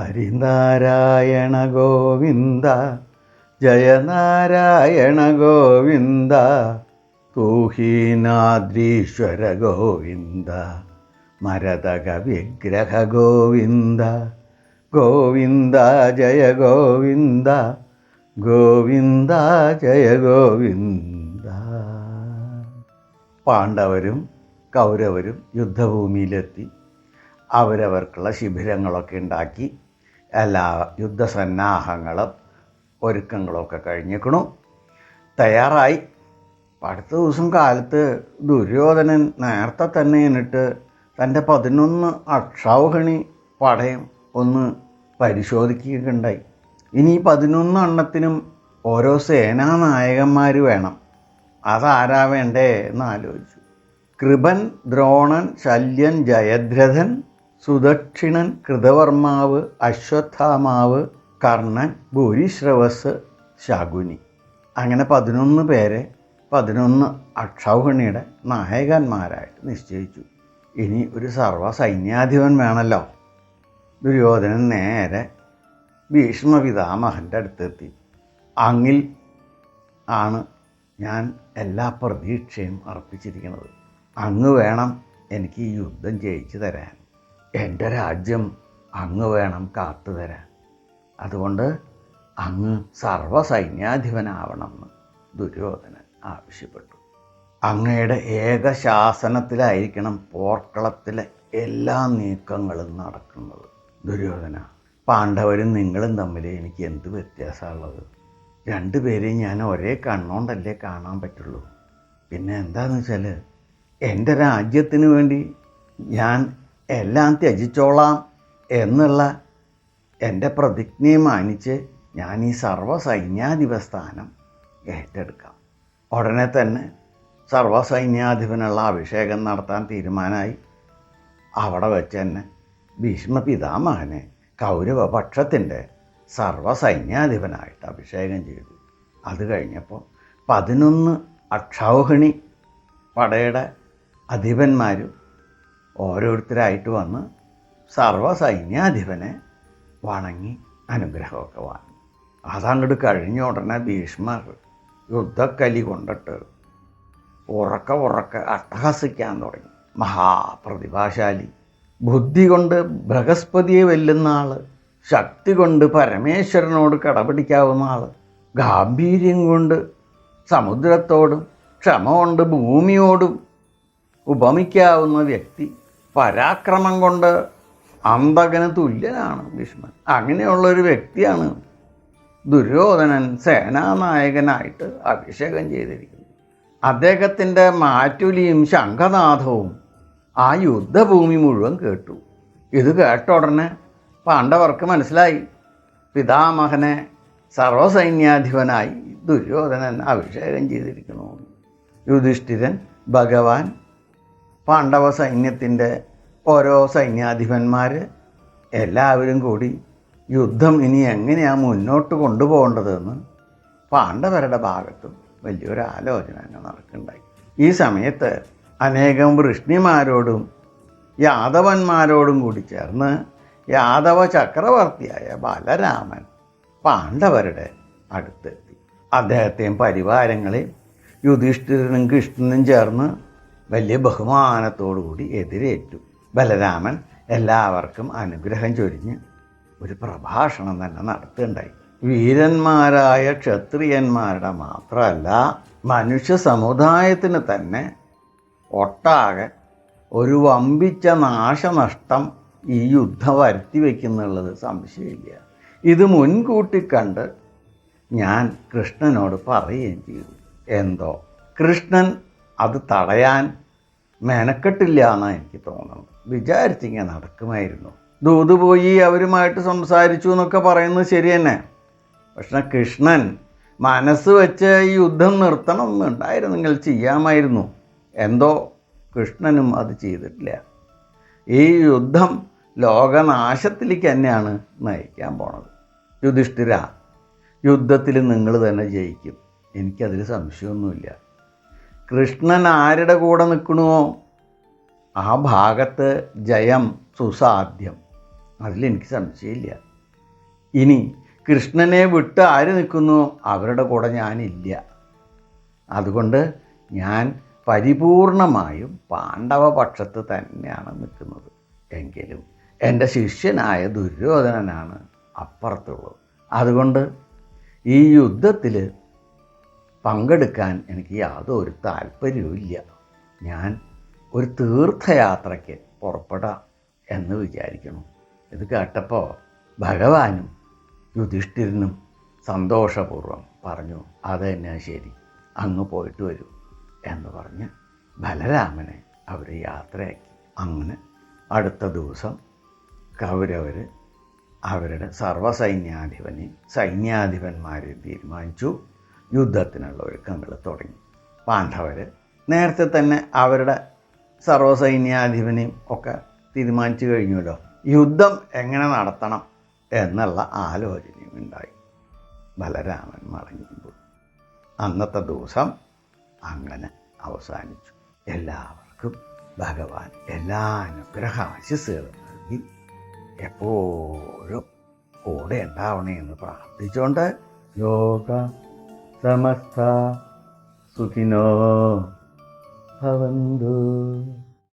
ഹരിനാരായണ ഗോവിന്ദ ജയനാരായണ ഗോവിന്ദ തൂഹീനാദ്രീശ്വര ഗോവിന്ദ മരതക വിഗ്രഹ ഗോവിന്ദ ഗോവിന്ദ ജയ ഗോവിന്ദ ഗോവിന്ദ ജയ ഗോവിന്ദ. പാണ്ഡവരും കൗരവരും യുദ്ധഭൂമിയിലെത്തി അവരവർക്കുള്ള ശിബിരങ്ങളൊക്കെ ഉണ്ടാക്കി എല്ലാ യുദ്ധസന്നാഹങ്ങളും ഒരുക്കങ്ങളൊക്കെ കഴിഞ്ഞിരിക്കണു തയ്യാറായി. അടുത്ത ദിവസം കാലത്ത് ദുര്യോധനൻ നേരത്തെ തന്നെ എന്നിട്ട് തന്റെ പതിനൊന്ന് അക്ഷൗഹിണി പടയം ഒന്ന് പരിശോധിക്കുകയുണ്ടായി. ഇനി പതിനൊന്ന് എണ്ണത്തിനും ഓരോ സേനാനായകന്മാർ വേണം. അതാരാ വേണ്ടേ എന്ന് ആലോചിച്ചു. കൃപൻ ദ്രോണൻ ശല്യൻ ജയദ്രഥൻ സുദക്ഷിണൻ കൃതവർമാവ് അശ്വത്ഥാമാവ് കർണൻ ഭൂരിശ്രവസ് ശകുനി. അങ്ങനെ പതിനൊന്ന് പേരെ പതിനൊന്ന് അക്ഷൗഹിണിയുടെ നായകന്മാരായിട്ട് നിശ്ചയിച്ചു. ഇനി ഒരു സർവസൈന്യാധിപൻ വേണമല്ലോ ദുര്യോധനൻ നേരെ ഭീഷ്മ പിതാമഹന്റെ അടുത്തെത്തി. അങ്ങിൽ ആണ് ഞാൻ എല്ലാ പ്രതീക്ഷയും അർപ്പിച്ചിരിക്കുന്നത്. അങ്ങ് വേണം എനിക്ക് ഈ യുദ്ധം ജയിച്ചു തരാൻ. എന്റെ രാജ്യം അങ്ങ് വേണം കാത്തു തരാൻ. അതുകൊണ്ട് അങ്ങ് സർവസൈന്യാധിപനാവണമെന്ന് ദുര്യോധനൻ ആവശ്യപ്പെട്ടു. അങ്ങയുടെ ഏകശാസനത്തിലായിരിക്കണം പോർക്കളത്തിലെ എല്ലാ നീക്കങ്ങളും നടക്കുന്നത്. ദുര്യോധന പാണ്ഡവരും നിങ്ങളും തമ്മിൽ എനിക്ക് എന്ത് വ്യത്യാസമുള്ളത്? രണ്ടുപേരെയും ഞാൻ ഒരേ കണ്ണോണ്ടല്ലേ കാണാൻ പറ്റുള്ളൂ. പിന്നെ എന്താണെന്ന് വെച്ചാൽ എന്റെ രാജ്യത്തിന് വേണ്ടി ഞാൻ എല്ലാം ത്യജിച്ചോളാം എന്നുള്ള എന്റെ പ്രതിജ്ഞയെ മാനിച്ച് ഞാൻ ഈ സർവസൈന്യാധിപ സ്ഥാനം ഏറ്റെടുക്കാം. ഉടനെ തന്നെ സർവസൈന്യാധിപനുള്ള അഭിഷേകം നടത്താൻ തീരുമാനമായി. അവിടെ വെച്ച് തന്നെ ഭീഷ്മ പിതാമഹനെ കൗരവപക്ഷത്തിന്റെ സർവസൈന്യാധിപനായിട്ട് അഭിഷേകം ചെയ്തു. അത് കഴിഞ്ഞപ്പോൾ പതിനൊന്ന് അക്ഷൗഹിണി പടയുടെ അധിപന്മാരും ഓരോരുത്തരായിട്ട് വന്ന് സർവസൈന്യാധിപനെ വണങ്ങി അനുഗ്രഹമൊക്കെ വാങ്ങി. അതങ്ങോട്ട് കഴിഞ്ഞ ഉടനെ ഭീഷ്മർ യുദ്ധക്കലി കൊണ്ടിട്ട് ഉറക്ക ഉറക്ക അട്ടഹസിക്കാൻ തുടങ്ങി. മഹാപ്രതിഭാശാലി. ബുദ്ധി കൊണ്ട് ബൃഹസ്പതിയെ വെല്ലുന്ന ആൾ ശക്തി കൊണ്ട് പരമേശ്വരനോട് കടപിടിക്കാവുന്ന ആൾ ഗാംഭീര്യം കൊണ്ട് സമുദ്രത്തോടും ക്ഷമ കൊണ്ട് ഭൂമിയോടും ഉപമിക്കാവുന്ന വ്യക്തി. പരാക്രമം കൊണ്ട് അന്തകന് തുല്യനാണ് ഭീഷ്മൻ. അങ്ങനെയുള്ളൊരു വ്യക്തിയാണ് ദുര്യോധനൻ സേനാനായകനായിട്ട് അഭിഷേകം ചെയ്തിരിക്കുന്നത്. അദ്ദേഹത്തിന്റെ മാറ്റുലിയും ശംഖനാഥവും ആ യുദ്ധഭൂമി മുഴുവൻ കേട്ടു. ഇത് കേട്ട ഉടനെ പാണ്ഡവർക്ക് മനസ്സിലായി. പിതാമഹനെ സർവസൈന്യാധിപനായി ദുര്യോധനൻ അഭിഷേകം ചെയ്തിരിക്കുന്നു യുധിഷ്ഠിരൻ ഭഗവാൻ പാണ്ഡവ സൈന്യത്തിന്റെ ഓരോ സൈന്യാധിപന്മാർ എല്ലാവരും കൂടി യുദ്ധം ഇനി എങ്ങനെയാണ് മുന്നോട്ട് കൊണ്ടുപോകേണ്ടതെന്ന് പാണ്ഡവരുടെ ഭാഗത്തും വലിയൊരു ആലോചന തന്നെ നടക്കുന്നുണ്ടായി. ഈ സമയത്ത് അനേകം വൃഷ്ണിമാരോടും യാദവന്മാരോടും കൂടി ചേർന്ന് യാദവ ചക്രവർത്തിയായ ബാലരാമൻ പാണ്ഡവരുടെ അടുത്തെത്തി. അദ്ദേഹത്തെയും പരിവാരങ്ങളെയും യുധിഷ്ഠിരനും കൃഷ്ണനും ചേർന്ന് വലിയ ബഹുമാനത്തോടുകൂടി എതിരേറ്റു. ബലരാമൻ എല്ലാവർക്കും അനുഗ്രഹം ചൊരിഞ്ഞ് ഒരു പ്രഭാഷണം തന്നെ നടത്തുകയുണ്ടായി. വീരന്മാരായ ക്ഷത്രിയന്മാരുടെ മാത്രമല്ല മനുഷ്യ സമുദായത്തിന് തന്നെ ഒട്ടാകെ ഒരു വമ്പിച്ച നാശനഷ്ടം ഈ യുദ്ധം വരുത്തി വയ്ക്കുന്നുള്ളത് സംശയമില്ല. ഇത് മുൻകൂട്ടി കണ്ട് ഞാൻ കൃഷ്ണനോട് പറയുകയും ചെയ്തു. എന്തോ? കൃഷ്ണൻ അത് തടയാൻ മെനക്കെട്ടില്ല എന്നാണ് എനിക്ക് തോന്നുന്നത്. വിചാരിച്ചിങ്ങനെ നടക്കുമായിരുന്നു. ദൂത് പോയി അവരുമായിട്ട് സംസാരിച്ചു എന്നൊക്കെ പറയുന്നത് ശരി തന്നെ. പക്ഷേ കൃഷ്ണൻ മനസ്സ് വെച്ച് ഈ യുദ്ധം നിർത്തണം എന്നുണ്ടായിരുന്നെങ്കിൽ ചെയ്യാമായിരുന്നു. എന്തോ കൃഷ്ണനും അത് ചെയ്തിട്ടില്ല. ഈ യുദ്ധം ലോകനാശത്തിലേക്ക് തന്നെയാണ് നയിക്കാൻ പോണത്. യുധിഷ്ഠിര യുദ്ധത്തിൽ നിങ്ങൾ തന്നെ ജയിക്കും. എനിക്കതിൽ സംശയമൊന്നുമില്ല. കൃഷ്ണൻ ആരുടെ കൂടെ നിൽക്കണമോ ആ ഭാഗത്ത് ജയം സുസാധ്യം. അതിലെനിക്ക് സംശയമില്ല. ഇനി കൃഷ്ണനെ വിട്ട് ആര് നിൽക്കുന്നു? അവരുടെ കൂടെ ഞാനില്ല. അതുകൊണ്ട് ഞാൻ പരിപൂർണമായും പാണ്ഡവ പക്ഷത്ത് തന്നെയാണ് നിൽക്കുന്നത്. എങ്കിലും എന്റെ ശിഷ്യനായ ദുര്യോധനനാണ് അപ്പുറത്തുള്ളത്. അതുകൊണ്ട് ഈ യുദ്ധത്തിൽ പങ്കെടുക്കാൻ എനിക്ക് യാതൊരു താല്പര്യവുമില്ല ഞാൻ ഒരു തീർത്ഥയാത്രയ്ക്ക് പുറപ്പെടാം എന്ന് വിചാരിക്കണം ഇത് കേട്ടപ്പോൾ ഭഗവാനും യുധിഷ്ഠിരനും സന്തോഷപൂർവം പറഞ്ഞു അത് തന്നെ ശരി അങ്ങ് പോയിട്ട് വരൂ എന്ന് പറഞ്ഞ് ബലരാമനെ അവർ യാത്രയാക്കി. അങ്ങനെ അടുത്ത ദിവസം കൗരവർ അവരുടെ സർവസൈന്യാധിപനെ സൈന്യാധിപന്മാരെ തീരുമാനിച്ചു. യുദ്ധത്തിനുള്ള ഒരുക്കങ്ങൾ തുടങ്ങി. പാണ്ഡവർ നേരത്തെ തന്നെ അവരുടെ സർവസൈന്യാധിപനെയും ഒക്കെ തീരുമാനിച്ചു കഴിഞ്ഞല്ലോ യുദ്ധം എങ്ങനെ നടത്തണം എന്നുള്ള ആലോചനയും ഉണ്ടായി. ബലരാമൻ മടങ്ങുമ്പോൾ അന്നത്തെ ദിവസം അങ്ങനെ അവസാനിച്ചു. എല്ലാവർക്കും ഭഗവാൻ എല്ലാ അനുഗ്രഹാശിസുകളും നൽകി. എപ്പോഴും കൂടെ ഉണ്ടാവണേ എന്ന് പ്രാർത്ഥിച്ചുകൊണ്ട് ലോക समस्ता सुखिनो भवन्तु।